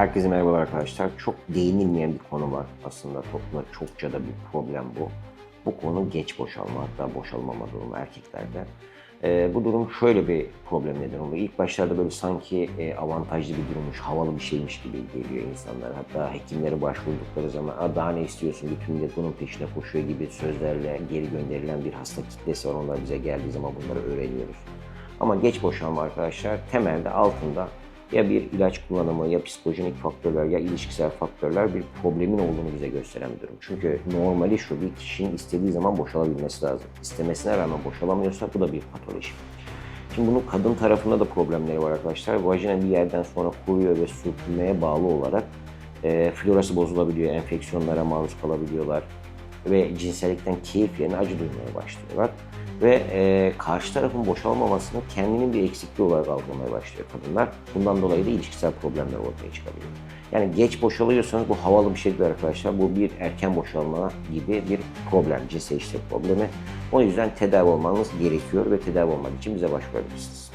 Herkese merhabalar arkadaşlar. Çok değinilmeyen bir konu var aslında toplumda çokça da bir problem bu. Bu konu geç boşalma hatta boşalmama durumu erkeklerde. Ee, bu durum şöyle bir problem neden oluyor. İlk başlarda böyle sanki e, avantajlı bir durummuş, havalı bir şeymiş gibi geliyor insanlar. Hatta hekimlere başvurdukları zaman "Aa, daha ne istiyorsun, bütün millet bunun peşine koşuyor gibi sözlerle geri gönderilen bir hasta kitlesi var. Onlar bize geldiği zaman bunları öğreniyoruz. Ama geç boşanma arkadaşlar temelde altında ya bir ilaç kullanımı ya psikolojik faktörler ya ilişkisel faktörler bir problemin olduğunu bize gösteren bir durum. Çünkü normali şu bir kişinin istediği zaman boşalabilmesi lazım. İstemesine rağmen boşalamıyorsa bu da bir patoloji. Şimdi bunun kadın tarafında da problemleri var arkadaşlar. Vajina bir yerden sonra kuruyor ve sürtünmeye bağlı olarak e, florası bozulabiliyor, enfeksiyonlara maruz kalabiliyorlar ve cinsellikten keyif yerine acı duymaya başlıyorlar. Ve e, karşı tarafın boşalmamasını kendinin bir eksikliği olarak algılamaya başlıyor kadınlar. Bundan dolayı da ilişkisel problemler ortaya çıkabiliyor. Yani geç boşalıyorsanız bu havalı bir şey değil arkadaşlar. Bu bir erken boşalma gibi bir problem, cinsel işlev problemi. O yüzden tedavi olmanız gerekiyor ve tedavi olmak için bize başvurabilirsiniz.